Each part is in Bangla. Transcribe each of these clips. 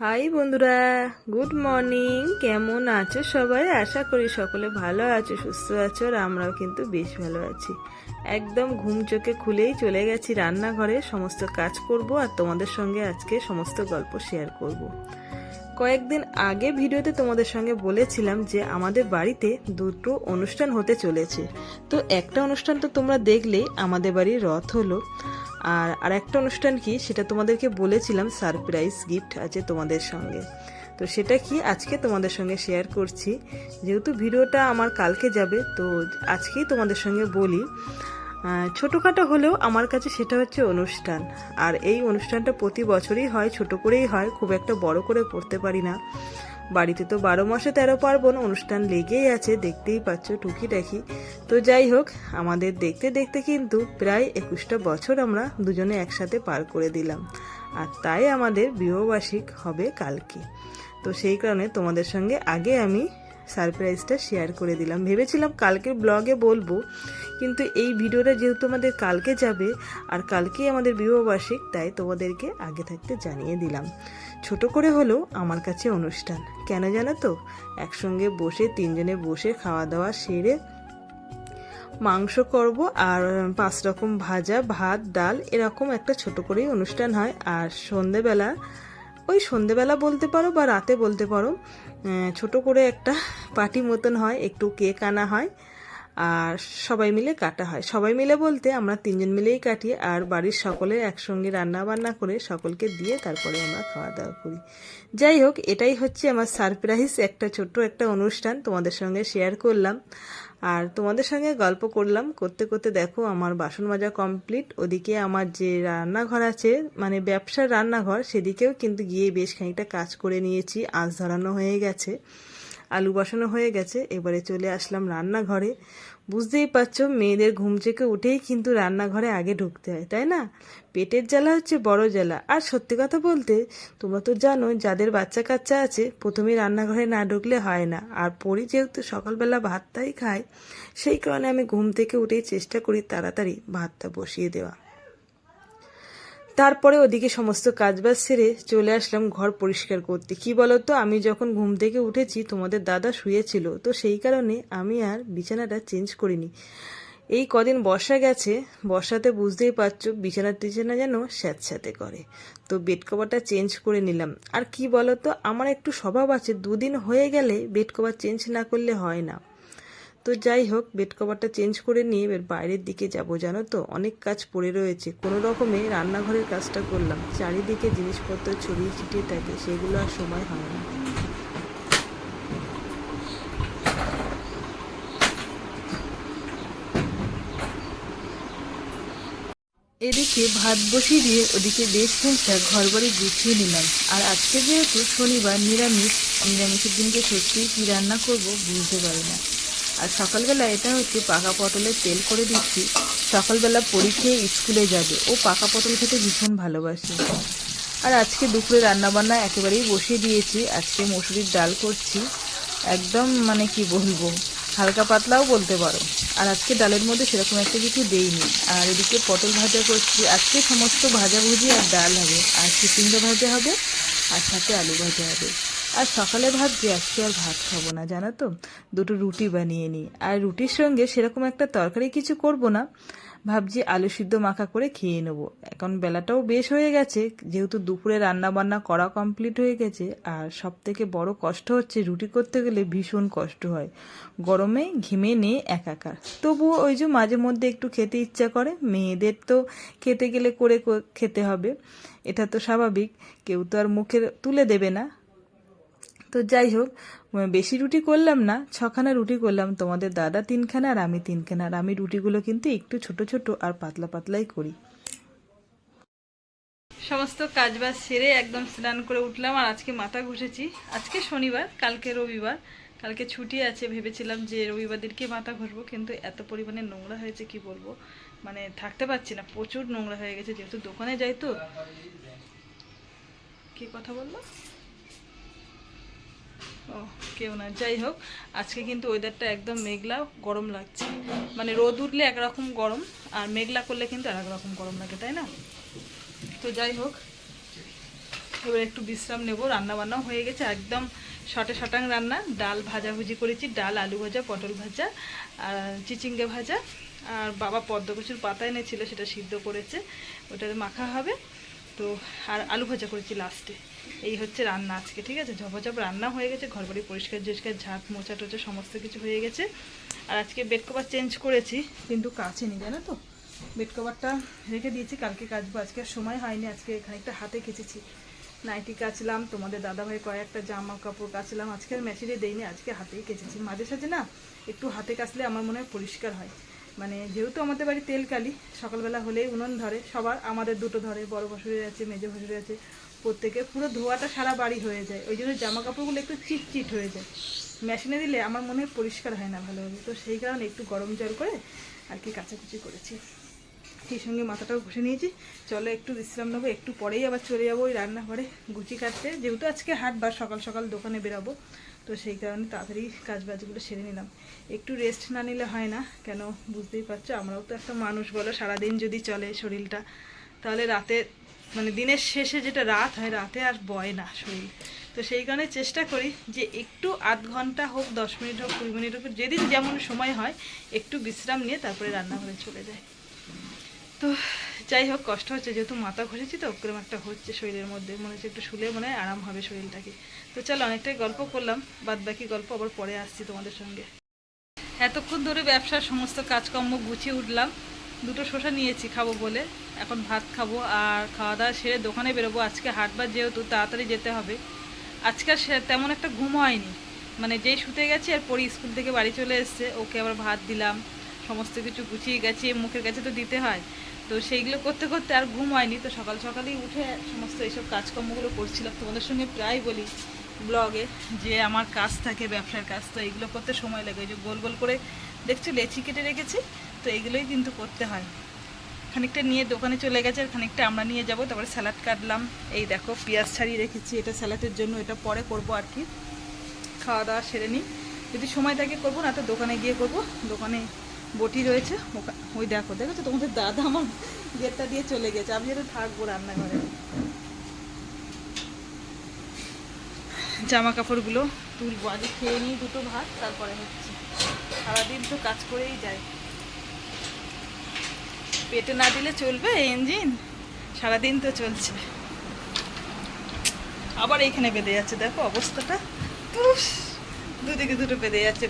হাই বন্ধুরা, গুড মর্নিং। কেমন আছো সবাই? আশা করি সকলে ভালো আছো, সুস্থ আছো, আর আমরাও কিন্তু বেশ ভালো আছি। একদম ঘুম চোখে খুলেই চলে গেছি রান্নাঘরে। সমস্ত কাজ করব আর তোমাদের সঙ্গে আজকে সমস্ত গল্প শেয়ার করব। কয়েকদিন আগে ভিডিওতে তোমাদের সঙ্গে বলেছিলাম যে আমাদের বাড়িতে দুটো অনুষ্ঠান হতে চলেছে। তো একটা অনুষ্ঠান তো তোমরা দেখলেই আমাদের বাড়ির রথ হলো। আর আরেকটা অনুষ্ঠান কি, সেটা তোমাদেরকে বলেছিলাম, সারপ্রাইজ গিফট আছে তোমাদের সঙ্গে। তো সেটা কি আজকে তোমাদের সঙ্গে শেয়ার করছি। যেহেতু ভিডিওটা আমার কালকে যাবে, তো আজকেই তোমাদের সঙ্গে বলি। ছোটোখাটো হলেও আমার কাছে সেটা হচ্ছে অনুষ্ঠান। আর এই অনুষ্ঠানটা প্রতি বছরই হয়, ছোট করেই হয়, খুব একটা বড় করে করতে পারি না। বাড়িতে তো বারো মাসে তেরো পার্বণ, অনুষ্ঠান লেগেই আছে, দেখতেই পাচ্ছ, টুকিটাকি। তো যাই হোক, আমাদের দেখতে দেখতে কিন্তু প্রায় একুশটা বছর আমরা দুজনে একসাথে পার করে দিলাম। আর তাই আমাদের বিবাহবার্ষিক হবে কালকে। তো সেই কারণে তোমাদের সঙ্গে আগে আমি সারপ্রাইজটা শেয়ার করে দিলাম। ভেবেছিলাম কালকের ব্লগে বলব, কিন্তু এই ভিডিওটা যেহেতু আমাদের কালকে যাবে আর কালকেই আমাদের বিবাহবার্ষিক, তাই তোমাদেরকে আগে থাকতে জানিয়ে দিলাম। ছোট করে হলেও আমার কাছে অনুষ্ঠান। কেন জানো তো? একসঙ্গে বসে, তিনজনে বসে খাওয়া দাওয়া সেরে মাংস করব আর পাঁচ রকম ভাজা, ভাত, ডাল এরকম একটা ছোট করেই অনুষ্ঠান হয়। আর সন্ধেবেলা, ওই সন্ধেবেলা বলতে পারো বা রাতে বলতে পারো ছোট করে একটা পার্টি মতন হয়, একটু কেক আনা হয়, আর সবাই মিলে কাটা হয়। সবাই মিলে বলতে আমরা তিনজন মিলেই কাটি, আর বাড়ির সকলে একসঙ্গে রান্না বান্না করে সকলকে দিয়ে তারপরে আমরা খাওয়া দাওয়া করি। যাই হোক, এটাই হচ্ছে আমার সারপ্রাইজ, একটা ছোট্ট একটা অনুষ্ঠান তোমাদের সঙ্গে শেয়ার করলাম। আর তোমাদের সঙ্গে গল্প করলাম। করতে করতে দেখো, আমার বাসন মাজা কমপ্লিট ওদিকে আমার যে রান্নাঘর আছে মানে ব্যবসার রান্নাঘর, সেদিকেও কিন্তু গিয়ে বেশ খানিকটা কাজ করে নিয়েছি। আজ ধরানো হয়ে গেছে। আলু বসানো হয়ে গেছে, এবারে চলে আসলাম রান্নাঘরে। বুঝতেই পারছ, মেয়েদের ঘুম থেকে উঠেই কিন্তু রান্নাঘরে আগে ঢুকতে হয়, তাই না? পেটের জ্বালা হচ্ছে বড় জ্বালা। আর সত্যি কথা বলতে, তোমরা তো জানো, যাদের বাচ্চা কাচ্চা আছে প্রথমে রান্নাঘরে না ঢুকলে হয় না। আর পরি যেহেতু সকালবেলা ভাতটাই খায়, সেই কারণে আমি ঘুম থেকে উঠেই চেষ্টা করি তাড়াতাড়ি ভাতটা বসিয়ে দেওয়া। তারপরে ওদিকে সমস্ত কাজবাজ সেরে চলে আসলাম ঘর পরিষ্কার করতে। কি বলতো, আমি যখন ঘুম থেকে উঠেছি, তোমাদের দাদা শুয়েছিল, তো সেই কারণে আমি আর বিছানাটা চেঞ্জ করিনি। এই কদিন বর্ষা গেছে, বর্ষাতে বুঝতেই পারছ, বিছানা টিছানা যেন স্যাঁতস্যাঁতে করে। তো বেড কভারটা চেঞ্জ করে নিলাম। আর কি বলতো, আমার একটু স্বভাব আছে, দুদিন হয়ে গেলে বেড কভার চেঞ্জ না করলে হয় না। তো যাই হোক বেড কভারটা চেঞ্জ করে নিয়ে এবার বাইরের দিকে যাব, জানো তো? অনেক কাজ পড়ে রয়েছে। কোনো রকমে রান্নাঘরের কাজটা করলাম। চারিদিকে জিনিসপত্র ছড়িয়ে ছিটিয়ে থাকে সেগুলো আর সময় হয় না। এদিকে ভাত বসিয়ে দিয়ে ওদিকে বেশ খানিকটা ঘর বাড়ি গুছিয়ে নিলাম। আর আজকে যেহেতু শনিবার, নিরামিষ, নিরামিষের দিনকে সত্যিই কী রান্না করব বুঝতে পারি না। আর সকালবেলা এটা হচ্ছে পাকা পটলের তেল করে দিচ্ছি। সকালবেলা পরীক্ষায় স্কুলে যাবে। ও পাকা পটল খেতে ভীষণ ভালোবাসে। আর আজকে দুপুরে রান্নাবান্না একেবারেই বসিয়ে দিয়েছি। আজকে মসুরির ডাল করছি। একদম মানে কি বলব, হালকা পাতলাও বলতে পারো। আর আজকে ডালের মধ্যে সেরকম একটা কিছু দেইনি। আর এদিকে পটল ভাজা করছি। আজকে সমস্ত ভাজাভুজি আর ডাল হবে। আর চিচিঙ্গা ভাজা হবে, আর সাথে আলু ভাজা হবে। আর সকালে ভাবছি আজকে আর ভাত খাব না, জানো তো? দুটো রুটি বানিয়ে নিই। আর রুটির সঙ্গে সেরকম একটা তরকারি কিছু করব না। ভাবছি আলু সিদ্ধ মাখা করে খেয়ে নেব। এখন বেলাটাও বেশ হয়ে গেছে, যেহেতু দুপুরে রান্না বান্না করা কমপ্লিট হয়ে গেছে, আর সব থেকে বড় কষ্ট হচ্ছে রুটি করতে গেলে ভীষণ কষ্ট হয়। গরমে ঘেমে নিয়ে একাকার। তবুও ওই যে মাঝে মধ্যে একটু খেতে ইচ্ছা করে, মেয়েদের তো খেতে গেলে করে খেতে হবে। এটা তো স্বাভাবিক, কেউ তো আর মুখে তুলে দেবে না। তো যাই হোক বেশি রুটি করলাম না, ছখানা রুটি করলাম। তোমাদের দাদা তিনখানা আর আমি তিনখানা, আর আমি রুটিগুলো কিন্তু একটু ছোট ছোট আর পাতলা পাতলাই করি। সমস্ত কাজবাজ সেরে একদম স্নান করে উঠলাম আর আজকে মাথা ঘষেছি। আজকে শনিবার, কালকে রবিবার। কালকে ছুটি আছে, ভেবেছিলাম যে রবিবার দিনকে মাথা ঘষবো, কিন্তু এত পরিমাণে নোংরা হয়েছে, কি বলব? মানে থাকতে পারছি না, প্রচুর নোংরা হয়ে গেছে, যেহেতু দোকানে যাই তো। কি কথা বলল? ও কেউ না। যাই হোক, আজকে কিন্তু ওয়েদারটা একদম মেঘলা, গরম লাগছে। মানে রোদ উঠলে একরকম গরম, আর মেঘলা করলে কিন্তু আর রকম গরম লাগে, তাই না? তো যাই হোক, এবার একটু বিশ্রাম নেব। রান্না বান্নাও হয়ে গেছে, একদম শটে শটাং রান্না। ডাল ভাজাভুজি করেছি, ডাল, আলু ভাজা, পটল ভাজা, আর চিচিঙ্গে ভাজা। আর বাবা পদ্মকুচুর পাতা এনেছিল, সেটা সিদ্ধ করেছে, ওটাতে মাখা হবে। তো, আর আলু ভাজা করেছি লাস্টে এই হচ্ছে রান্না আজকে, ঠিক আছে? ঝপঝপ রান্না হয়ে গেছে, ঘরবাড়ি পরিষ্কার জরিষ্কার ঝাঁট মোচা টোচা সমস্ত কিছু হয়ে গেছে। আর আজকে বেড কভার চেঞ্জ করেছি, কিন্তু কাছে নি জানো তো? বেড কভারটা রেখে দিয়েছি, কালকে কাচবো। আজকে আর সময় হয়নি, আজকে খানিকটা হাতে কেচেছি। নাইটি কাচলাম, তোমাদের দাদাভাই কয়েকটা জামা কাপড় কাচলাম, আজকে আর মেশিনে দেইনি, আজকে হাতেই কেচেছি। মাঝে সাঝে না, একটু হাতে কাচলে আমার মনে হয় পরিষ্কার হয়। মানে যেহেতু আমাদের বাড়ি তেল কালি সকালবেলা হলেই উনুন ধরে, সবার আমাদের দুটো ধরে, বড় ভাসুরের আছে, মেজো ভাসুরের আছে, প্রত্যেকে পুরো ধোয়াটা সারা বাড়ি হয়ে যায়। ওই জন্য জামা কাপড়গুলো একটু চিটচিট হয়ে যায়। মেশিনে দিলে আমার মনে হয় পরিষ্কার হয় না ভালোভাবে। তো সেই কারণে একটু গরম জল করে আর কি কাচাকুচি করেছি। সেই সঙ্গে মাথাটাও ঘষে নিয়েছি। চলো একটু বিশ্রাম নেব, একটু পরেই আবার চলে যাব ওই রান্নাঘরে গুচি কাটতে। যেহেতু আজকে হাট বার সকাল সকাল দোকানে বেরাবো তো সেই কারণে তাড়াতাড়ি কাজ বাজগুলো সেরে নিলাম। একটু রেস্ট না নিলে হয় না, কেন বুঝতেই পারছ? আমরাও তো একটা মানুষ, বলো, সারাদিন যদি চলে শরীরটা, তাহলে রাতে মানে দিনের শেষে যেটা রাত হয়, রাতে আর বয় না শরীর। তো সেই কারণে চেষ্টা করি যে একটু আধ ঘণ্টা হোক, দশ মিনিট হোক, কুড়ি মিনিট হোক, যেদিন যেমন সময় হয়, একটু বিশ্রাম নিয়ে তারপরে রান্নাঘরে চলে যায় তো যাই হোক, কষ্ট হচ্ছে, যেহেতু মাথা ঘষেছি তো, ওরকম একটা হচ্ছে শরীরের মধ্যে। মনে হচ্ছে একটু শুলে মনে হয় আরাম হবে শরীরটাকে। তো চলো, অনেকটাই গল্প করলাম বাদ বাকি গল্প আবার পরে আসছি তোমাদের সঙ্গে। এতক্ষণ ধরে ব্যবসার সমস্ত কাজকর্ম গুছিয়ে উঠলাম। দুটো শসা নিয়েছি খাব বলে। এখন ভাত খাব আর খাওয়া দাওয়া সেরে দোকানে বেরোবো। আজকে হাটবার যেহেতু, তাড়াতাড়ি যেতে হবে। আজকে তেমন একটা ঘুম হয়নি। মানে যেই শুতে গেছি আর পরে স্কুল থেকে বাড়ি চলে এসছে, ওকে আবার ভাত দিলাম। সমস্ত কিছু গুছিয়ে গেছি মুখের কাছে তো দিতে হয়। তো সেইগুলো করতে করতে আর ঘুম হয়নি। তো সকাল সকালেই উঠে সমস্ত এইসব কাজকর্মগুলো করছিলাম। তোমাদের সঙ্গে প্রায় বলি ব্লগে যে আমার কাজ থাকে, ব্যবসার কাজ, তো এইগুলো করতে সময় লাগে। যে গোল গোল করে দেখছ, লেচি কেটে রেখেছি, তো এইগুলোই কিন্তু করতে হয়। খানিকটা নিয়ে দোকানে চলে গেছে আর খানিকটা আমরা নিয়ে যাব। তারপরে স্যালাড কাটলাম। এই দেখো, পেঁয়াজ ছাড়িয়ে রেখেছি। এটা স্যালাডের জন্য, এটা পরে করব আর কি। খাওয়া দাওয়া সেরে নিই। যদি সময় থাকে করব, না তো দোকানে গিয়ে করব। দোকানে বটি রয়েছে ওই দেখো দেখো তোমাদের দাদা আমার গেটটা দিয়ে চলে গেছে, আমি যেটা থাকব রান্নাঘরে। জামা কাপড়গুলো তুলবো, আগে খেয়ে নিই দুটো ভাত, তারপরে হচ্ছে সারাদিন তো কাজ করেই যায় পেটে না দিলে চলবে ইঞ্জিন? সারাদিন তো চলছে। আবার এইখানে বেঁধে যাচ্ছে, দেখো অবস্থাটা। দুদিকে দুটো বেঁধে যাচ্ছে।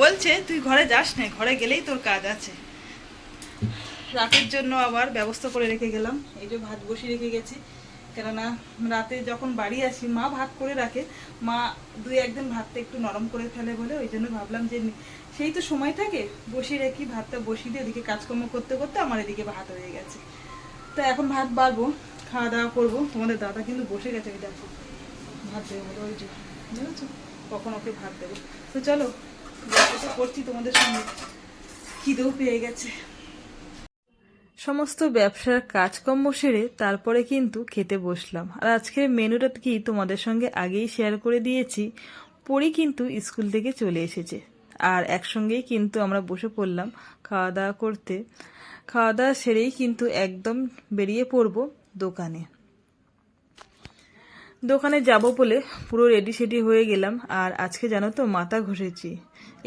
বলছে, তুই ঘরে যাস না ঘরে গেলেই তোর কাজ আছে। রাতের জন্য আবার ব্যবস্থা করে রেখে গেলাম। এই যে ভাত বসিয়ে রেখে গেছি। কেননা, রাতে যখন বাড়ি আসি, মা ভাত করে রাখে। মা দুই একদিন ভাতটা একটু নরম করে ফেলে বলে, ওই জন্য ভাবলাম যে সেই তো সময় থাকে, বসিয়ে রেখি, ভাতটা বসিয়ে দিয়ে এদিকে কাজকর্ম করতে করতে আমার এদিকে ভাত হয়ে গেছে। তো এখন ভাত বাড়বো, খাওয়া দাওয়া করব। তোমাদের দাদা কিন্তু বসে গেছে, ওই দেখো। ভাত দেবো ওই যে বুঝেছ কখন ওকে ভাত দেবো? তো চলো গল্পটা করছি তোমাদের সঙ্গে, খিদেও পেয়ে গেছে। সমস্ত ব্যবসার কাজকর্ম সেরে তারপরে কিন্তু খেতে বসলাম। আর আজকের মেনুটা কি তোমাদের সঙ্গে আগেই শেয়ার করে দিয়েছি পরি কিন্তু স্কুল থেকে চলে এসেছে। আর একসঙ্গেই কিন্তু আমরা বসে পড়লাম খাওয়া দাওয়া করতে। খাওয়া দাওয়া সেরেই কিন্তু একদম বেরিয়ে পড়ব দোকানে। দোকানে যাব বলে পুরো রেডি সেডি হয়ে গেলাম। আর আজকে জানো তো মাথা ঘষেছি।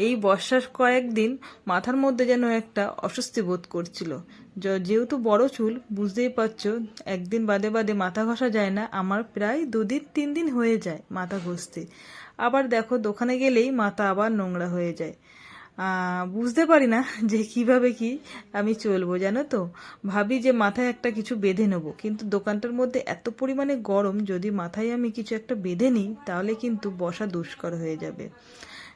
এই বর্ষার কয়েকদিন মাথার মধ্যে যেন একটা অস্বস্তি বোধ করছিল। যেহেতু বড় চুল, বুঝতেই পারছ, একদিন বাদে বাদে মাথা ঘষা যায় না, আমার প্রায় দুদিন, তিন দিন হয়ে যায় মাথা ঘষতে। আবার দেখো, দোকানে গেলেই মাথা আবার নোংরা হয়ে যায়। বুঝতে পারি না যে কীভাবে কি আমি চলবো, জানো তো? ভাবি যে মাথায় একটা কিছু বেঁধে নেব, কিন্তু দোকানটার মধ্যে এত পরিমাণে গরম, যদি মাথায় আমি কিছু একটা বেঁধে নিই, তাহলে কিন্তু বসা দুষ্কর হয়ে যাবে।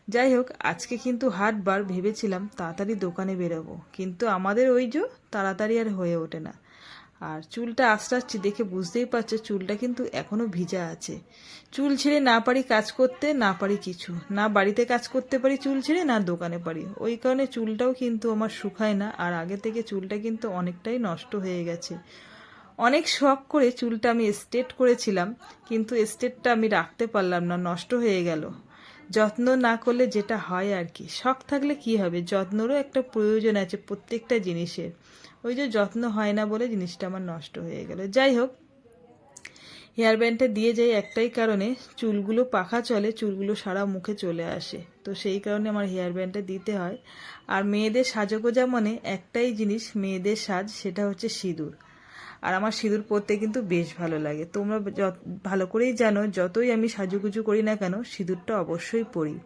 যাই হোক আজকে কিন্তু হাটবার ভেবেছিলাম তাড়াতাড়ি দোকানে বেরোবো, কিন্তু আমাদের ওই যে তাড়াতাড়ি আর হয়ে ওঠে না। আর চুলটা আস্তে দেখে বুঝতেই পারছ চুলটা কিন্তু এখনও ভিজা আছে। চুল ছেড়ে না পারি কাজ করতে, না পারি কিছু। না বাড়িতে কাজ করতে পারি চুল ছেড়ে, না দোকানে পারি। ওই কারণে চুলটাও কিন্তু আমার শুকায় না, আর আগে থেকে চুলটা কিন্তু অনেকটাই নষ্ট হয়ে গেছে। অনেক শখ করে চুলটা আমি স্ট্রেট করেছিলাম, কিন্তু স্ট্রেটটা আমি রাখতে পারলাম না, নষ্ট হয়ে গেল। যত্ন না করলে যেটা হয় আর কি। শখ থাকলে কি হবে? যত্নেরও একটা প্রয়োজন আছে প্রত্যেকটা জিনিসের। ওই যে যত্ন হয় না বলে জিনিসটা আমার নষ্ট হয়ে গেল। যাই হোক, হেয়ার ব্যান্ডটা দিয়ে যাই একটাই কারণে, চুলগুলো পাখা চলে, চুলগুলো সারা মুখে চলে আসে। তো সেই কারণে আমার হেয়ার ব্যান্ডটা দিতে হয়। আর মেয়েদের সাজগোজা মানে একটাই জিনিস, মেয়েদের সাজ, সেটা হচ্ছে সিঁদুর। আর আমার সিঁদুর পরতে কিন্তু বেশ ভালো লাগে। তোমরা ভালো করেই জানো, যতই আমি সাজুগুজু করি না কেন, সিঁদুরটা অবশ্যই পরি।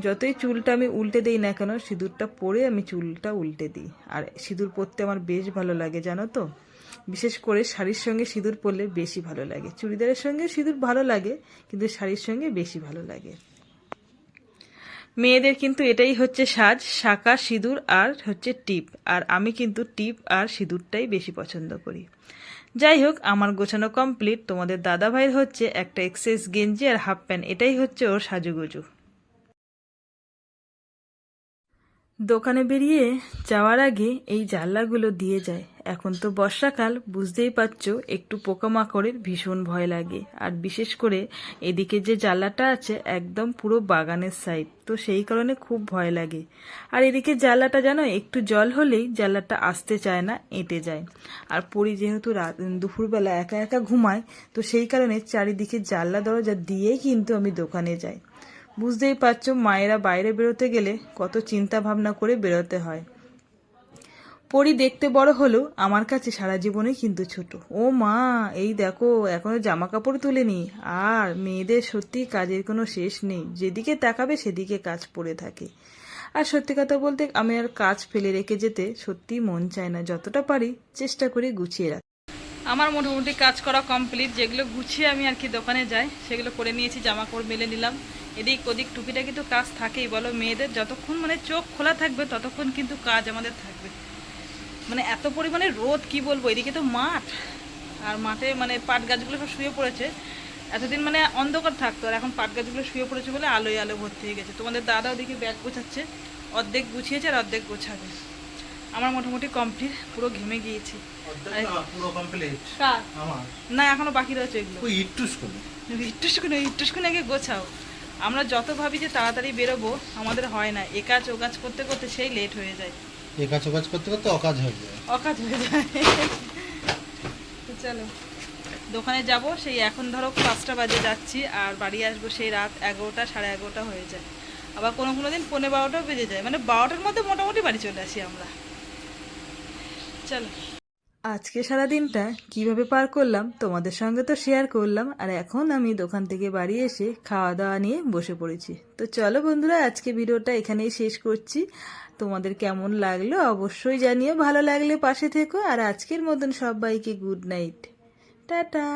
যতই চুলটা আমি উল্টে দিই না কেন, সিঁদুরটা পরে আমি চুলটা উল্টে দিই। আর সিঁদুর পরতে আমার বেশ ভালো লাগে, জানো তো? বিশেষ করে শাড়ির সঙ্গে সিঁদুর পরলে বেশি ভালো লাগে। চুড়িদারের সঙ্গে সিঁদুর ভালো লাগে, কিন্তু শাড়ির সঙ্গে বেশি ভালো লাগে। মেয়েদের কিন্তু এটাই হচ্ছে সাজ, শাঁকা, সিঁদুর আর হচ্ছে টিপ। আর আমি কিন্তু টিপ আর সিঁদুরটাই বেশি পছন্দ করি। যাই হোক, আমার গোছানো কমপ্লিট তোমাদের দাদা ভাইয়ের হচ্ছে একটা এক্সেস গেঞ্জি আর হাফ প্যান্ট এটাই হচ্ছে ওর সাজুগুজু। দোকানে বেরিয়ে যাওয়ার আগে এই জানলাগুলো দিয়ে যায়। এখন তো বর্ষাকাল, বুঝতেই পারছ, একটু পোকামাকড়ের ভীষণ ভয় লাগে। আর বিশেষ করে এদিকে যে জানলাটা আছে, একদম পুরো বাগানের সাইড তো সেই কারণে খুব ভয় লাগে। আর এদিকে জানলাটা জানো, একটু জল হলেই জানলাটা আসতে চায় না, এঁটে যায়। আর পরি যেহেতু রাত, দুপুরবেলা একা একা ঘুমায়, তো সেই কারণে চারিদিকে জানলা দরজা দিয়েই কিন্তু আমি দোকানে যাই। বুঝতেই পারছ, মায়েরা বাইরে বেরোতে গেলে কত চিন্তা ভাবনা করে বেরোতে হয়। পরি দেখতে বড় হলেও আমার কাছে সারা জীবনেই কিন্তু ছোট। ও মা, এই দেখো, এখনও জামা কাপড় তুলেনি। আর মেয়েদের সত্যি কাজের কোনো শেষ নেই। যেদিকে তাকাবে সেদিকে কাজ পড়ে থাকে। আর সত্যি কথা বলতে, আমি আর কাজ ফেলে রেখে যেতে সত্যি মন চায় না। যতটা পারি চেষ্টা করে গুছিয়ে রাখি। আমার মোটামুটি কাজ করা কমপ্লিট যেগুলো গুছিয়ে আমি আর কি দোকানে যাই, সেগুলো করে নিয়েছি জামা কাপড় মেলে নিলাম। এদিক ওদিক টুপিটা কিন্তু কাজ থাকেই বলো মেয়েদের যতক্ষণ মানে চোখ খোলা থাকবে ততক্ষণ কিন্তু কাজ আমাদের থাকবে। মানে এত পরিমাণে রোদ কি বলব? এদিকে তো মাঠ আর মাঠে মানে পাট গাছগুলো সব শুয়ে পড়েছে। এতদিন মানে অন্ধকার থাকতো আর এখন পাট গাছগুলো শুয়ে পড়েছে বলে আলোয় আলো ভর্তি হয়ে গেছে। তোমাদের দাদা ওদিকে ব্যাগ গোছাচ্ছে অর্ধেক গুছিয়েছে আর অর্ধেক গোছাবে। আমার মোটামুটি কমপ্লিট পুরো ঘেমে গিয়েছি। না, পুরো কমপ্লিট না এখনও বাকি রয়েছে এগুলো। ওই ইট্টুস করে। ইট্টুসকুনে ইট্টুসকুনে আগে গোছাও। আমরা যত ভাবি যে তাড়াতাড়ি বেরোবো আমাদের হয় না। এ কাজ ও কাজ করতে করতে সেই লেট হয়ে যায়। এ কাজ ও কাজ করতে করতে অকাজ হয়ে যায়। অকাজ হয়ে যায়। তো চলো দোকানে যাব। সেই এখন ধরো পাঁচটা বাজে যাচ্ছি আর বাড়ি আসব সেই রাত এগারোটা সাড়ে এগারোটা হয়ে যায়। আবার কোনো কোনো দিন পনেরো বারোটাও বেজে যায়। মানে বারোটার মধ্যে মোটামুটি বাড়ি চলে আসি আমরা। চলো। আজকে সারা দিনটা কীভাবে পার করলাম তোমাদের সঙ্গে তো শেয়ার করলাম, আর এখন আমি দোকান থেকে বাড়ি এসে খাওয়া দাওয়া নিয়ে বসে পড়েছি। তো চলো বন্ধুরা, আজকে ভিডিওটা এখানেই শেষ করছি। তোমাদের কেমন লাগল অবশ্যই জানিও, ভালো লাগলে পাশে থেকো, আর আজকের মতন সবাইকে গুড নাইট টাটা!